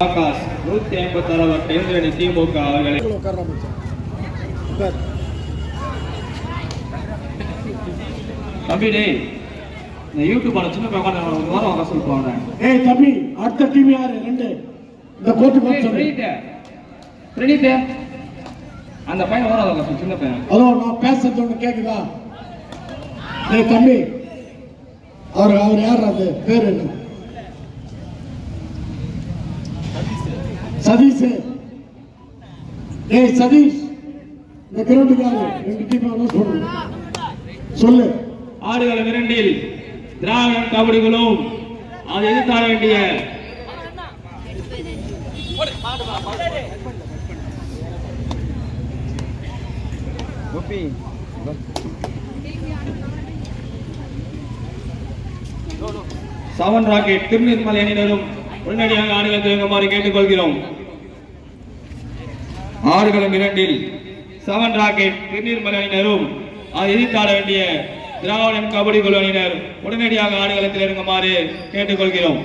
ஆகாஷ் நூத்தி ஐம்பத்தாறாவது தேர்தலணி திமுக அவர்களை தம்பி டேய் இந்த யூடியூப் சின்ன வாரம் வசூல் போறேன் ஏய் தம்பி அடுத்த டீம் யாரு? ரெண்டு. இந்த கோர்ட்டுக்கு வர சொல்லு. பிரணீத் பிரணீத் அந்த பையன் ஓரம் வசூல் சின்ன பையன். ஹலோ நான் பேசுறது ஒண்ணு கேக்குதா? ஏய் தம்பி. அவர் அவர் யார் அது? பேர் என்ன? சதீஷ். ஏய் சதீஷ். இந்த கிரவுண்டுக்கு யாரு? ரெண்டு டீம் பண்ணு சொல்லு. ஆடுகளம் இரண்டில் திராவிடன் கபடிகளும் அதை எதிர்த்தாட வேண்டிய செவன் ராக்கெட் திருநீர்மலை அணியினரும் உடனடியாக ஆடுகளத்தில் இறங்குமாறு கேட்டுக்கொள்கிறோம். ஆடுகளம் இரண்டில் செவன் ராக்கெட் திருநீர்மலை அணியினரும் அதை எதிர்த்தாட வேண்டிய திராவிடன் கபடி குழு அணியினர் உடனடியாக ஆடுகளத்தில் இறங்குமாறு கேட்டுக்கொள்கிறோம்.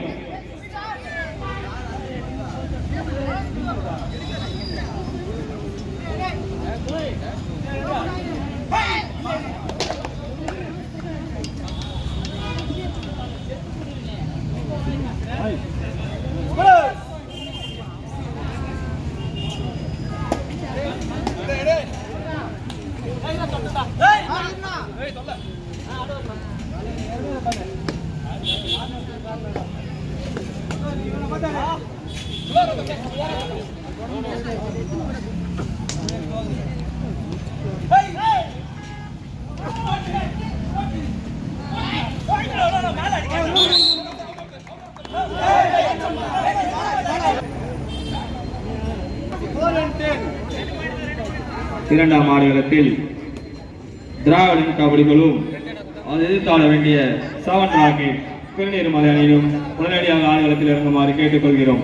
இரண்டாம் ஆடுகளத்தில் திராவிடன் கபடிகளும் அதை எதிர்த்தாட வேண்டிய சவன் ராக்கெட் பெருநீர் அணியிலும் உடனடியாக ஆடுகளத்தில் இறங்குமாறு கேட்டுக்கொள்கிறோம்.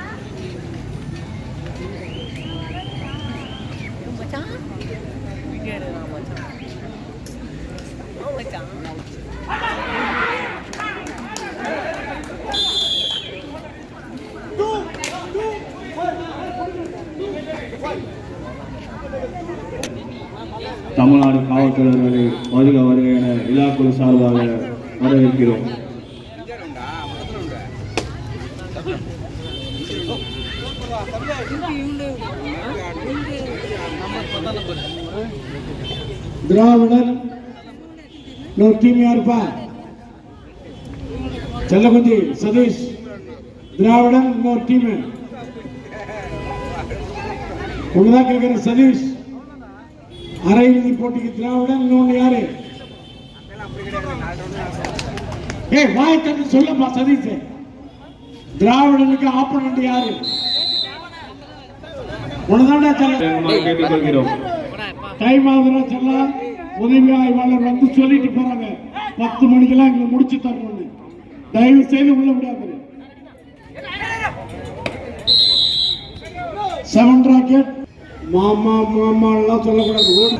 மச்சான் வீடியோ எடுக்கலாம் மச்சான் ஆ மச்சான் தமிழ்நாடு காவல்துறையினரை வருக வருக என விழாக்குழு சார்பாக வரவேற்கிறோம். திராவிடர் இன்னொரு டீம் யாருப்பா செல்லகுஞ்சி சதீஷ் திராவிடன் இன்னொரு டீம் ஒண்ணுதான் கேட்கிறேன் சதீஷ். அரையிறுதி போட்டிக்கு திராவிடன் இன்னொன்னு யாரு? ஏய் வாய் தந்து சொல்லப்பா சதீஷ். திராவிடனுக்கு ஆப்பனண்ட் யாரு? இறங்குமாறு கேட்டுக்கொள்கிறோம் டைம் ஆகுதுடா செல்லம் உதவி ஆய்வாளர் வந்து சொல்லிட்டு போறாங்க. பத்து மணிக்கெல்லாம் எங்களை முடிச்சு தரணும்னு. தயவு செய்து உள்ள முடியாது செவன் ராக்கெட் மாமா மாமா எல்லாம் சொல்லக்கூடாது. ஓடு.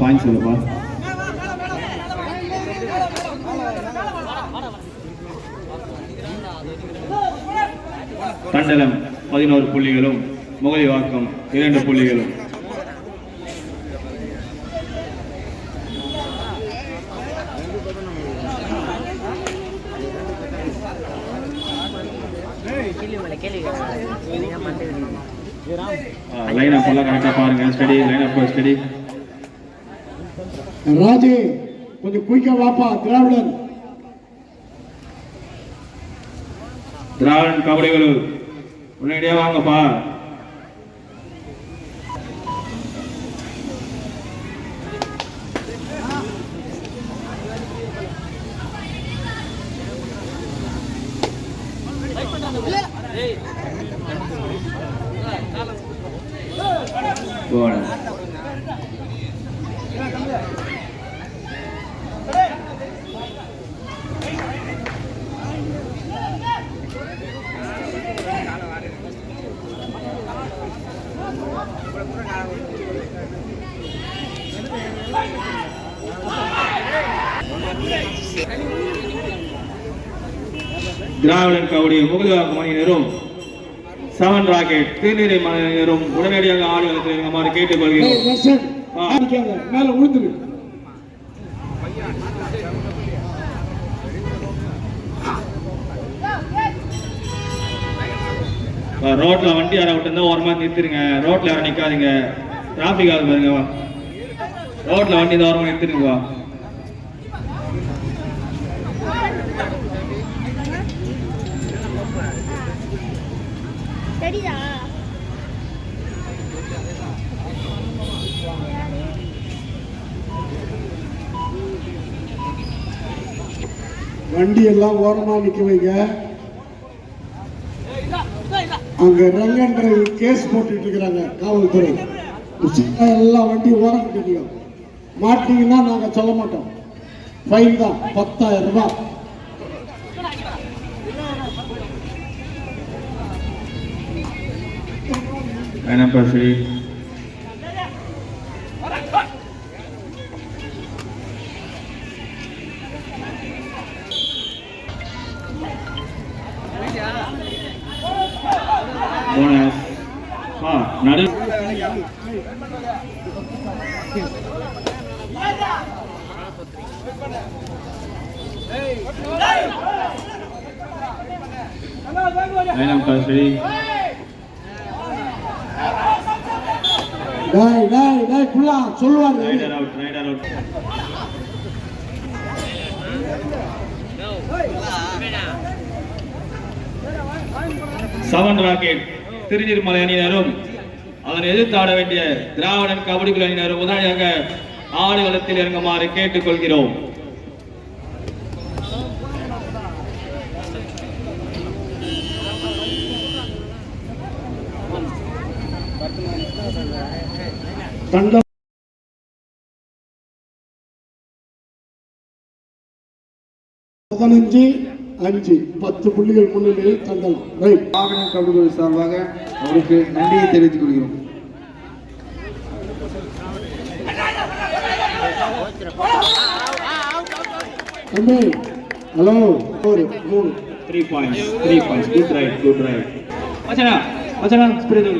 பாயிண்ட் சொல்லுப்பா தண்டலம் பதினோரு புள்ளிகளும் முகலிவாக்கம் இரண்டு புள்ளிகளும். லைன் அப் எல்லாம் கரெக்டாக பாருங்க. ஸ்டடி லைன் அப் ஸ்டடி ராஜே கொஞ்சம் குயிக்கா வாப்பா திராவிடர் திராவிடன் கபடிகள் உடனடியாக வாங்கப்பா. போன திராவிடன் கபடி முகலிவாக்கம் அணியினரும் செவன் ராக்கெட் திருநீரை அணியினரும் உடனடியாக ஆடுகளத்தில் இருக்குமாறு கேட்டுக்கொள்கிறோம். மேல ரோட்ல வண்டி யாரை விட்டு ஓரமா நிறுத்திருங்க. ரோட்ல யாரும் நிக்காதீங்க. டிராபிக் ஆகுது பாருங்க. ரோட்ல வண்டி இந்த ஓரமா நிறுத்திருங்க வண்டி எல்லாம் ஓரமா நிக்க வைங்க. அங்க ரங்கன்ற கேஸ் போட்டுட்டு இருக்கிறாங்க காவல்துறை. எல்லாம் எல்லா வண்டியும் ஓரம் தெரியும் மாட்டீங்கன்னா நாங்க சொல்ல மாட்டோம். ஃபைன் தான். பத்தாயிரம் ரூபாய் என்னப்பா சரி சரி டேய் டேய் டேய் குள்ளா சொல்லுவாங்க. Raider out raider out seven rocket Thiruneermalai அணியினரும் அதனை எதிர்த்து ஆட வேண்டிய திராவிடன் கபடி குழு அணியினரும் உடனடியாக ஆடுகளத்தில் இறங்குமாறு கேட்டுக்கொள்கிறோம். பதினஞ்சு அஞ்சு பத்து புள்ளிகள் முன்னிலையில் தண்டலம் ரைட் மாவட்ட சார்பாக அவருக்கு நன்றியை தெரிவித்துக் கொள்கிறோம். தம்பி ஹலோ ஒரு மூணு three points three points good right good right மச்சனா மச்சனா ஸ்பிரிட்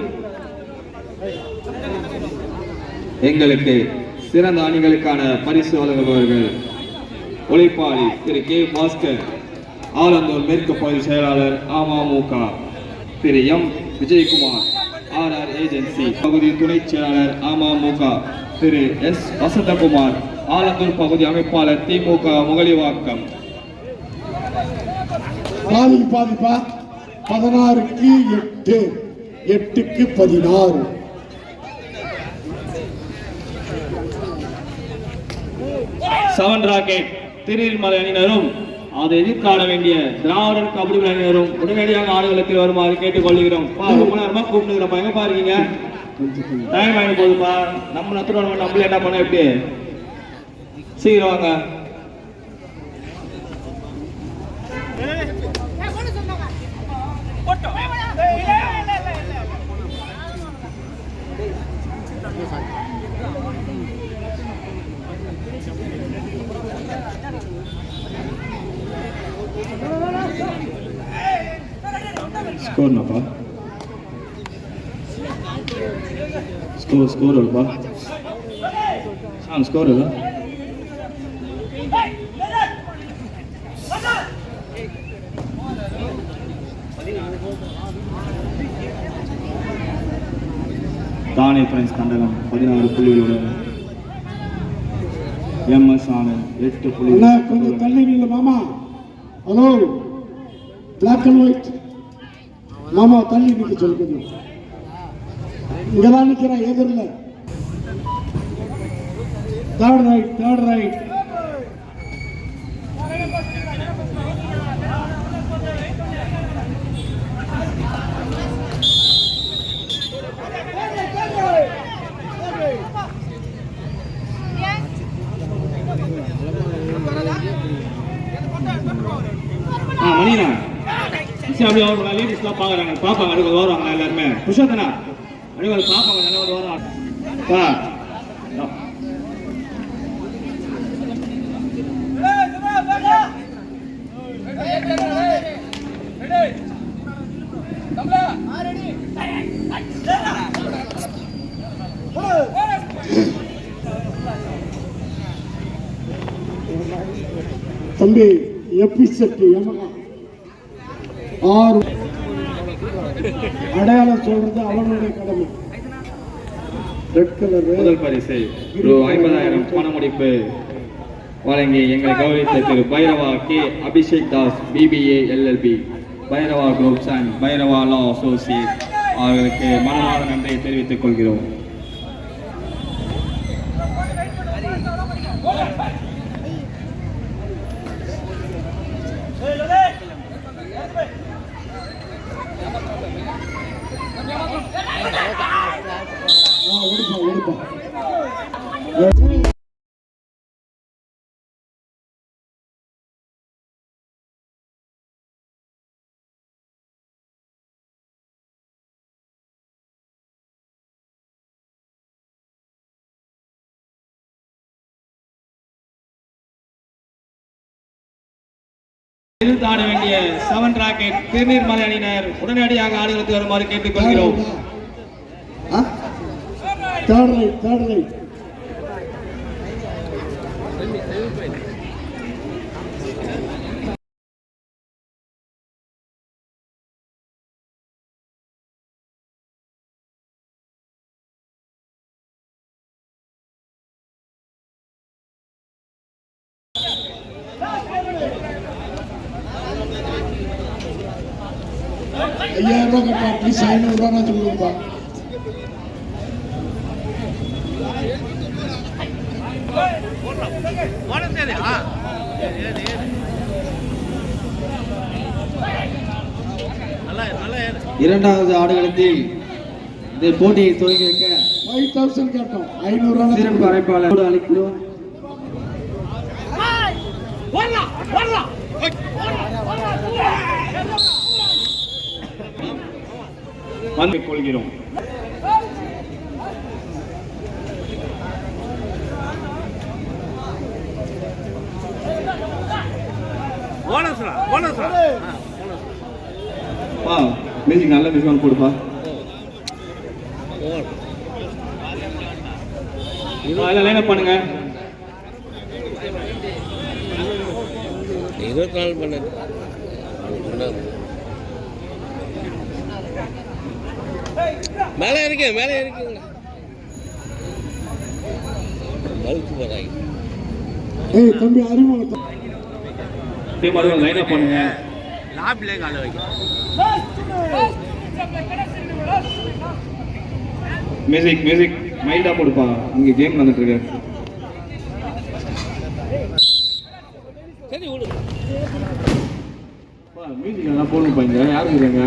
எங்களுக்கு சிறந்த அணிகளுக்கான பரிசு வழங்குபவர்கள் உழைப்பாளி திரு கே பாஸ்கர் ஆலந்தூர் மேற்கு பகுதி செயலாளர் அமமுக திரு M. Vijayakumar R. R. Agency பகுதி துணை செயலாளர் அமமுக திரு எஸ். வசந்தகுமார் ஆலந்தூர் பகுதி அமைப்பாளர் திமுக முகலிவாக்கம். பாதிப்பா? பதினாறுக்கு எட்டு எட்டுக்கு பதினாறு. செவன் ராக்கெட் திருநீர்மலை அணியினரும் அதை எதிர்காண வேண்டிய திராவிடர் கபடி அணியினரும் உடனடியாக ஆடுகளத்தில் வருமாறு கேட்டுக்கொள்கிறோம். பா ரொம்ப எங்க பாருங்க டைம் ஆகி போதுப்பா. நம்ம நத்துறோம் நம்மள என்ன பண்ண எப்படி? சீக்கிரம் வாங்க. ஸ்கோர்னாப்பா ஸ்கோர் ஸ்கோர் இல்லைப்பா ஆ ஸ்கோர் இல்லை தானே ஃப்ரெண்ட்ஸ் கண்டகம். பதினாறு புள்ளிகளுடன் எம்எஸ் ஆனந்த் எட்டு புள்ளி கொஞ்சம் புள்ளி தள்ளி மாமா. ஹலோ பிளாக் அண்ட் ஒயிட் மாமா தள்ளி நிற்க சொல்லு. கொஞ்சம் இங்கதான் நிக்கிறேன் எதிரில் தேர்ட் ரைட் தேர்ட் ரைட் ஆ மணிண்ணா சரி அப்படியே வருவாங்க லேடிஸ்லாம் பார்க்குறாங்க. பார்ப்பாங்க அடுக்க வருவாங்க எல்லாருமே? புருஷோத்தனா அப்படியே வந்து பார்ப்பாங்க நல்லா ஒரு வரும் ஆ தம்பி எப்பி செட்டு எமகா ஆறு. அடையாளம் சொல்றது அவனுடைய கடமை. ரெட் கலர் முதல் பரிசு ரூ ஐம்பதாயிரம் பண முடிப்பு வழங்கி எங்களை கௌரவித்த திரு Bhairava K. Abhishek Das BBA LLB Bhairava groups and Bhairava law associate. அவர்களுக்கு மனமான நன்றியை தெரிவித்துக் கொள்கிறோம். எதிர்த்து ஆட வேண்டிய செவன் ராக்கெட் திருநீர் மலை அணியினர் உடனடியாக ஆடுகளுக்கு வருமாறு கேட்டுக்கொள்கிறோம். தேர்ட் ரைட் தேர்ட் ரைட் ஐயாயிரம் ரூபாய் கட்டா ப்ளீஸ் ஐநூறு ரூபா சொல்லுங்கப்பா இரண்டாவது ஆடுகளத்தில் இந்த போட்டியை துவங்கி வைக்க ஃபைவ் தௌசண்ட் கேட்டோம். ஐநூறு ரூபா சிறப்பு அழைப்பாளர் அழைக்கிறோம். வந்து கொள்கிறோம். மியூசிக் நல்ல மியூசிக் போடுப்பா அதில் லைன் பண்ணுங்க. இருபத்தி நாலு பண்ணது. மேலே இருக்கு மேலே இருக்குங்க பல்க்கு போறாங்க ஏய் தம்பி அறிமுகம் அதே மாதிரி லைன் அப் பண்ணுங்க. லாபிலே கால வைக்க. மியூசிக் மியூசிக் மைல்டா போடுப்பா. இங்க கேம் நடந்துட்டு இருக்கு சரி விடு. மியூசிக் எல்லாம் போடுங்கப்பா இங்க. யாரு இருக்காங்க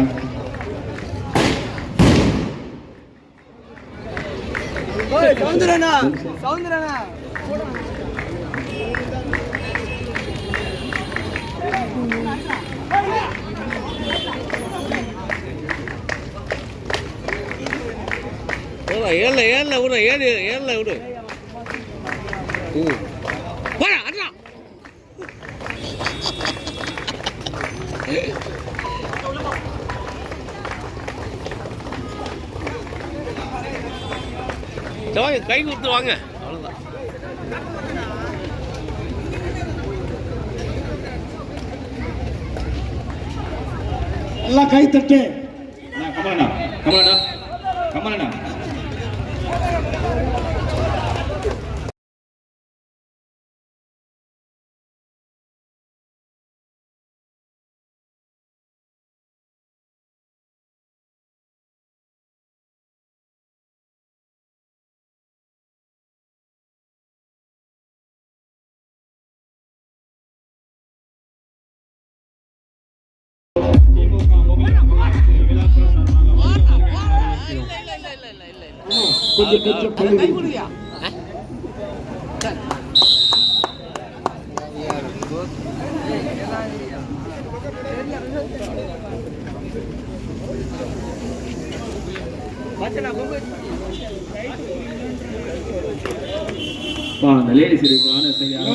போடா ஏழு ஏழில் விடு ஏழு ஏழில் விடு. வாங்க கை கொடுத்து வாங்க. அவ்வளோதான் எல்லாம் கை தட்டு. கமலண்ணா கமலண்ணா கமலண்ணா சார்பாக இல்லை இல்லை இல்லை இல்லை இல்லை இல்லை இல்லை கொஞ்சம் கொஞ்சம் கை பள்ளி கொடுங்க அந்த லேடிஸ் இருக்கான சரியாக